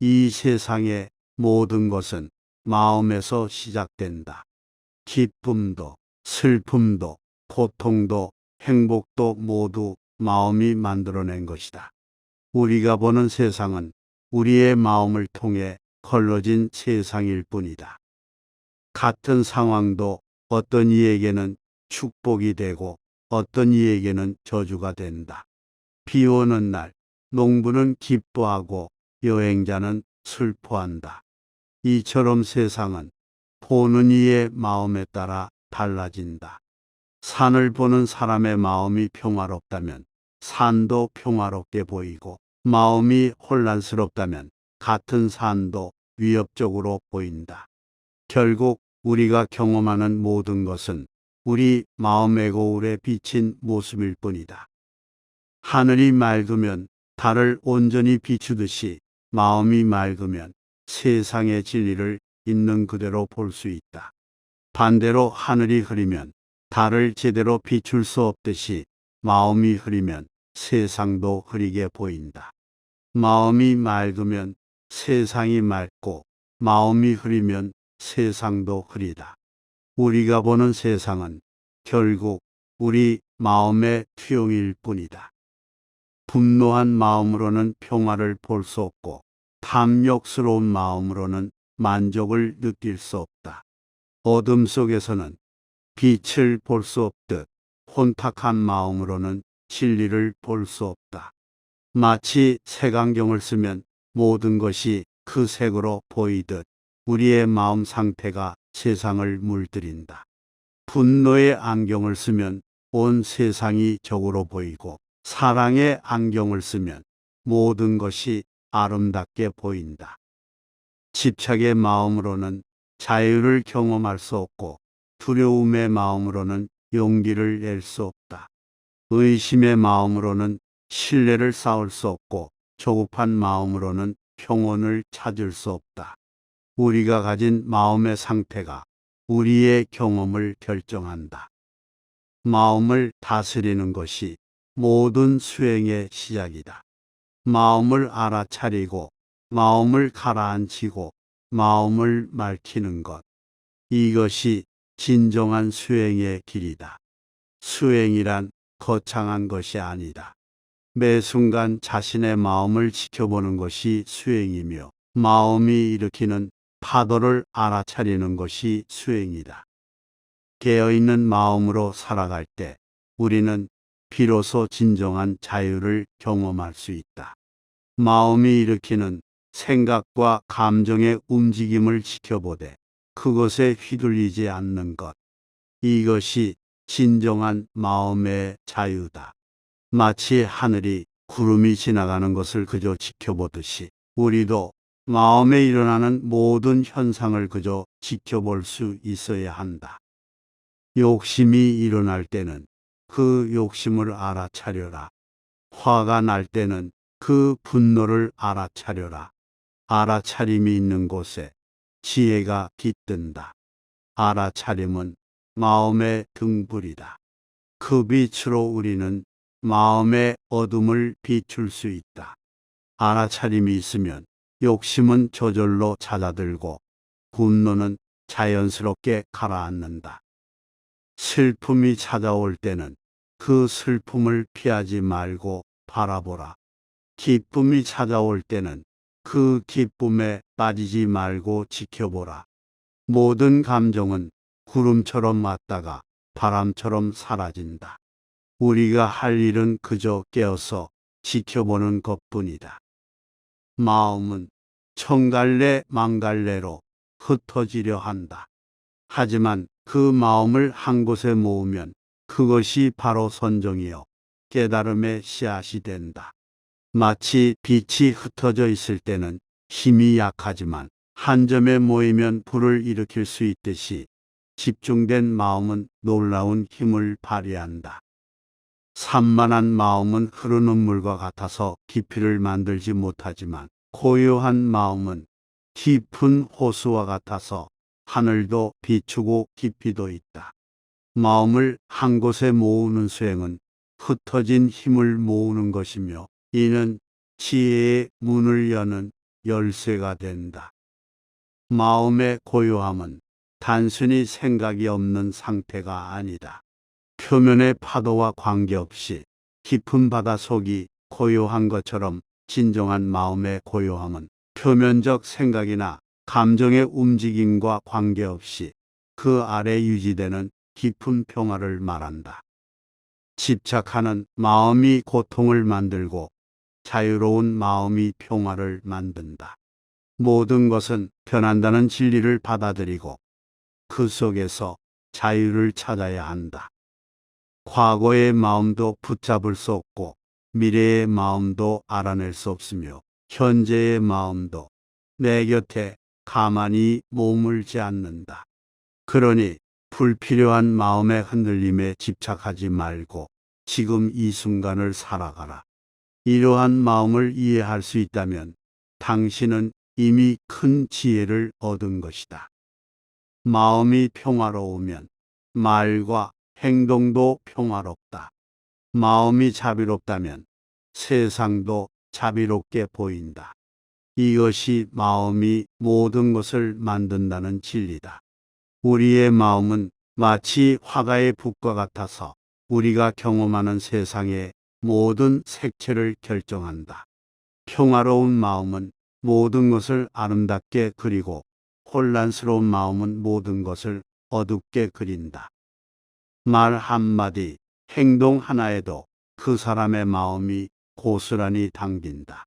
이 세상의 모든 것은 마음에서 시작된다. 기쁨도, 슬픔도, 고통도, 행복도 모두 마음이 만들어낸 것이다. 우리가 보는 세상은 우리의 마음을 통해 걸러진 세상일 뿐이다. 같은 상황도 어떤 이에게는 축복이 되고 어떤 이에게는 저주가 된다. 비 오는 날, 농부는 기뻐하고 여행자는 슬퍼한다. 이처럼 세상은 보는 이의 마음에 따라 달라진다. 산을 보는 사람의 마음이 평화롭다면 산도 평화롭게 보이고 마음이 혼란스럽다면 같은 산도 위협적으로 보인다. 결국 우리가 경험하는 모든 것은 우리 마음의 거울에 비친 모습일 뿐이다. 하늘이 맑으면 달을 온전히 비추듯이 마음이 맑으면 세상의 진리를 있는 그대로 볼 수 있다. 반대로 하늘이 흐리면 달을 제대로 비출 수 없듯이 마음이 흐리면 세상도 흐리게 보인다. 마음이 맑으면 세상이 맑고 마음이 흐리면 세상도 흐리다. 우리가 보는 세상은 결국 우리 마음의 투영일 뿐이다. 분노한 마음으로는 평화를 볼 수 없고 탐욕스러운 마음으로는 만족을 느낄 수 없다. 어둠 속에서는 빛을 볼 수 없듯 혼탁한 마음으로는 진리를 볼 수 없다. 마치 색안경을 쓰면 모든 것이 그 색으로 보이듯 우리의 마음 상태가 세상을 물들인다. 분노의 안경을 쓰면 온 세상이 적으로 보이고 사랑의 안경을 쓰면 모든 것이 아름답게 보인다. 집착의 마음으로는 자유를 경험할 수 없고 두려움의 마음으로는 용기를 낼 수 없다. 의심의 마음으로는 신뢰를 쌓을 수 없고 조급한 마음으로는 평온을 찾을 수 없다. 우리가 가진 마음의 상태가 우리의 경험을 결정한다. 마음을 다스리는 것이 모든 수행의 시작이다. 마음을 알아차리고 마음을 가라앉히고 마음을 맑히는 것. 이것이 진정한 수행의 길이다. 수행이란 거창한 것이 아니다. 매 순간 자신의 마음을 지켜보는 것이 수행이며 마음이 일으키는 파도를 알아차리는 것이 수행이다. 깨어있는 마음으로 살아갈 때 우리는 비로소 진정한 자유를 경험할 수 있다. 마음이 일으키는 생각과 감정의 움직임을 지켜보되 그것에 휘둘리지 않는 것. 이것이 진정한 마음의 자유다. 마치 하늘이 구름이 지나가는 것을 그저 지켜보듯이 우리도 마음에 일어나는 모든 현상을 그저 지켜볼 수 있어야 한다. 욕심이 일어날 때는 그 욕심을 알아차려라. 화가 날 때는 그 분노를 알아차려라. 알아차림이 있는 곳에 지혜가 깃든다. 알아차림은 마음의 등불이다. 그 빛으로 우리는 마음의 어둠을 비출 수 있다. 알아차림이 있으면 욕심은 저절로 찾아들고 분노는 자연스럽게 가라앉는다. 슬픔이 찾아올 때는 그 슬픔을 피하지 말고 바라보라. 기쁨이 찾아올 때는 그 기쁨에 빠지지 말고 지켜보라. 모든 감정은 구름처럼 왔다가 바람처럼 사라진다. 우리가 할 일은 그저 깨어서 지켜보는 것 뿐이다. 마음은 청갈래 망갈래로 흩어지려 한다. 하지만 그 마음을 한 곳에 모으면 그것이 바로 선정이요 깨달음의 씨앗이 된다. 마치 빛이 흩어져 있을 때는 힘이 약하지만 한 점에 모이면 불을 일으킬 수 있듯이 집중된 마음은 놀라운 힘을 발휘한다. 산만한 마음은 흐르는 물과 같아서 깊이를 만들지 못하지만 고요한 마음은 깊은 호수와 같아서 하늘도 비추고 깊이도 있다. 마음을 한 곳에 모으는 수행은 흩어진 힘을 모으는 것이며 이는 지혜의 문을 여는 열쇠가 된다. 마음의 고요함은 단순히 생각이 없는 상태가 아니다. 표면의 파도와 관계없이 깊은 바다 속이 고요한 것처럼 진정한 마음의 고요함은 표면적 생각이나 감정의 움직임과 관계없이 그 아래 유지되는 깊은 평화를 말한다. 집착하는 마음이 고통을 만들고 자유로운 마음이 평화를 만든다. 모든 것은 변한다는 진리를 받아들이고 그 속에서 자유를 찾아야 한다. 과거의 마음도 붙잡을 수 없고 미래의 마음도 알아낼 수 없으며 현재의 마음도 내 곁에 가만히 머물지 않는다. 그러니 불필요한 마음의 흔들림에 집착하지 말고 지금 이 순간을 살아가라. 이러한 마음을 이해할 수 있다면 당신은 이미 큰 지혜를 얻은 것이다. 마음이 평화로우면 말과 행동도 평화롭다. 마음이 자비롭다면 세상도 자비롭게 보인다. 이것이 마음이 모든 것을 만든다는 진리다. 우리의 마음은 마치 화가의 붓과 같아서 우리가 경험하는 세상의 모든 색채를 결정한다. 평화로운 마음은 모든 것을 아름답게 그리고 혼란스러운 마음은 모든 것을 어둡게 그린다. 말 한마디, 행동 하나에도 그 사람의 마음이 고스란히 당긴다.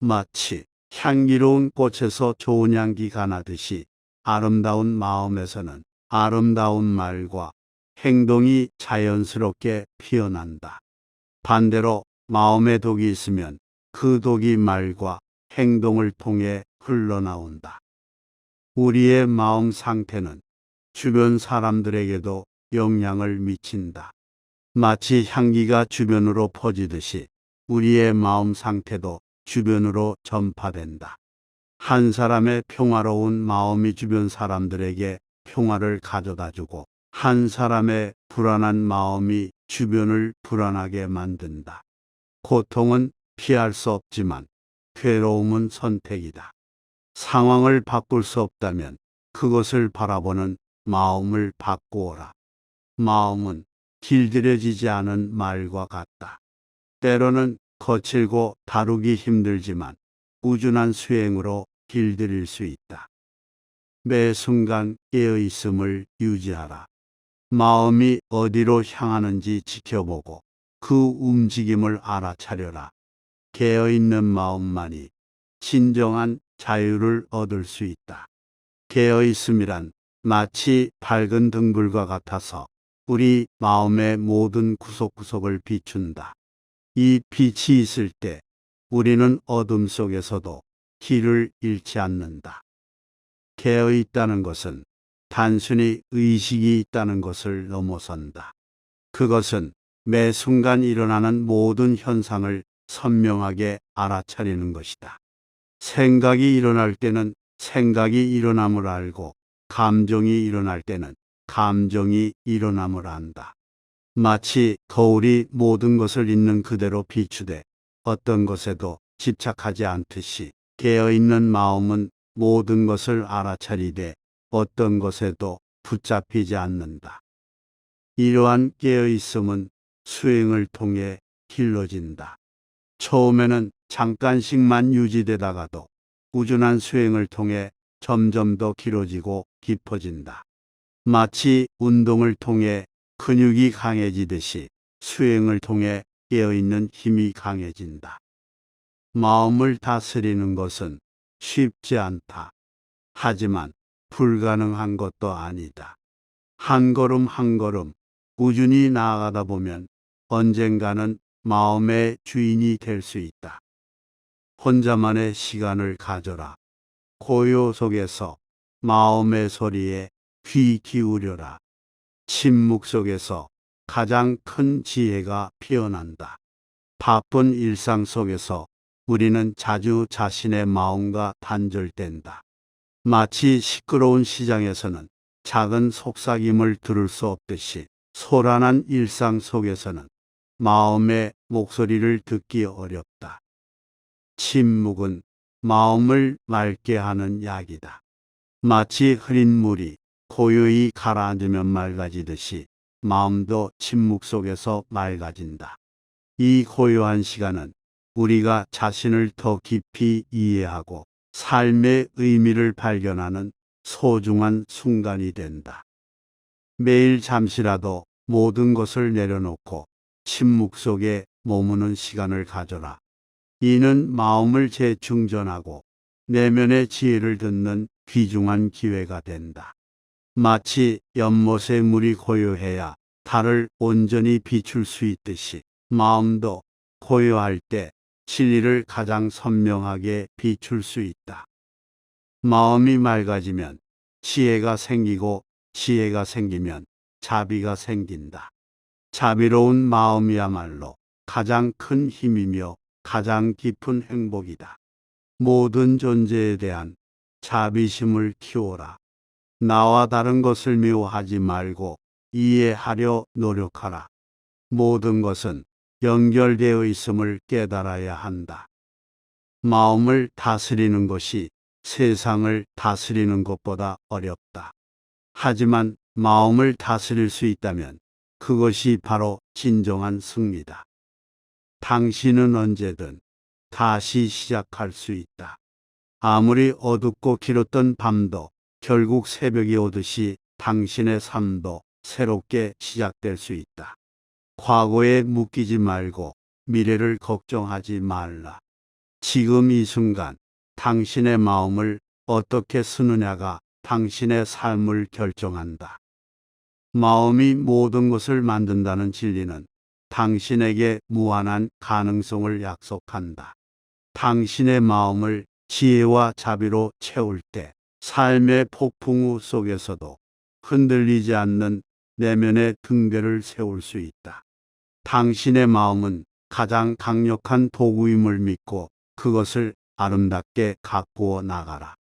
마치 향기로운 꽃에서 좋은 향기가 나듯이 아름다운 마음에서는 아름다운 말과 행동이 자연스럽게 피어난다. 반대로 마음에 독이 있으면 그 독이 말과 행동을 통해 흘러나온다. 우리의 마음 상태는 주변 사람들에게도 영향을 미친다. 마치 향기가 주변으로 퍼지듯이 우리의 마음 상태도 주변으로 전파된다. 한 사람의 평화로운 마음이 주변 사람들에게 평화를 가져다 주고 한 사람의 불안한 마음이 주변을 불안하게 만든다. 고통은 피할 수 없지만 괴로움은 선택이다. 상황을 바꿀 수 없다면 그것을 바라보는 마음을 바꾸어라. 마음은 길들여지지 않은 말과 같다. 때로는 거칠고 다루기 힘들지만 꾸준한 수행으로 길들일 수 있다. 매 순간 깨어 있음을 유지하라. 마음이 어디로 향하는지 지켜보고 그 움직임을 알아차려라. 깨어 있는 마음만이 진정한 자유를 얻을 수 있다. 깨어 있음이란 마치 밝은 등불과 같아서 우리 마음의 모든 구석구석을 비춘다. 이 빛이 있을 때 우리는 어둠 속에서도 길을 잃지 않는다. 깨어 있다는 것은 단순히 의식이 있다는 것을 넘어선다. 그것은 매 순간 일어나는 모든 현상을 선명하게 알아차리는 것이다. 생각이 일어날 때는 생각이 일어남을 알고 감정이 일어날 때는 감정이 일어남을 안다. 마치 거울이 모든 것을 있는 그대로 비추되 어떤 것에도 집착하지 않듯이 깨어있는 마음은 모든 것을 알아차리되 어떤 것에도 붙잡히지 않는다. 이러한 깨어있음은 수행을 통해 길러진다. 처음에는 잠깐씩만 유지되다가도 꾸준한 수행을 통해 점점 더 길어지고 깊어진다. 마치 운동을 통해 근육이 강해지듯이 수행을 통해 깨어있는 힘이 강해진다. 마음을 다스리는 것은 쉽지 않다. 하지만 불가능한 것도 아니다. 한 걸음 한 걸음 꾸준히 나아가다 보면 언젠가는 마음의 주인이 될 수 있다. 혼자만의 시간을 가져라. 고요 속에서 마음의 소리에 귀 기울여라. 침묵 속에서 가장 큰 지혜가 피어난다. 바쁜 일상 속에서 우리는 자주 자신의 마음과 단절된다. 마치 시끄러운 시장에서는 작은 속삭임을 들을 수 없듯이 소란한 일상 속에서는 마음의 목소리를 듣기 어렵다. 침묵은 마음을 맑게 하는 약이다. 마치 흐린 물이 고요히 가라앉으면 맑아지듯이 마음도 침묵 속에서 맑아진다. 이 고요한 시간은 우리가 자신을 더 깊이 이해하고 삶의 의미를 발견하는 소중한 순간이 된다. 매일 잠시라도 모든 것을 내려놓고 침묵 속에 머무는 시간을 가져라. 이는 마음을 재충전하고 내면의 지혜를 듣는 귀중한 기회가 된다. 마치 연못의 물이 고요해야 달을 온전히 비출 수 있듯이 마음도 고요할 때 진리를 가장 선명하게 비출 수 있다. 마음이 맑아지면 지혜가 생기고 지혜가 생기면 자비가 생긴다. 자비로운 마음이야말로 가장 큰 힘이며 가장 깊은 행복이다. 모든 존재에 대한 자비심을 키워라. 나와 다른 것을 미워하지 말고 이해하려 노력하라. 모든 것은 연결되어 있음을 깨달아야 한다. 마음을 다스리는 것이 세상을 다스리는 것보다 어렵다. 하지만 마음을 다스릴 수 있다면 그것이 바로 진정한 승리다. 당신은 언제든 다시 시작할 수 있다. 아무리 어둡고 길었던 밤도 결국 새벽이 오듯이 당신의 삶도 새롭게 시작될 수 있다. 과거에 묶이지 말고 미래를 걱정하지 말라. 지금 이 순간 당신의 마음을 어떻게 쓰느냐가 당신의 삶을 결정한다. 마음이 모든 것을 만든다는 진리는 당신에게 무한한 가능성을 약속한다. 당신의 마음을 지혜와 자비로 채울 때 삶의 폭풍우 속에서도 흔들리지 않는 내면의 등대를 세울 수 있다. 당신의 마음은 가장 강력한 도구임을 믿고 그것을 아름답게 가꾸어 나가라.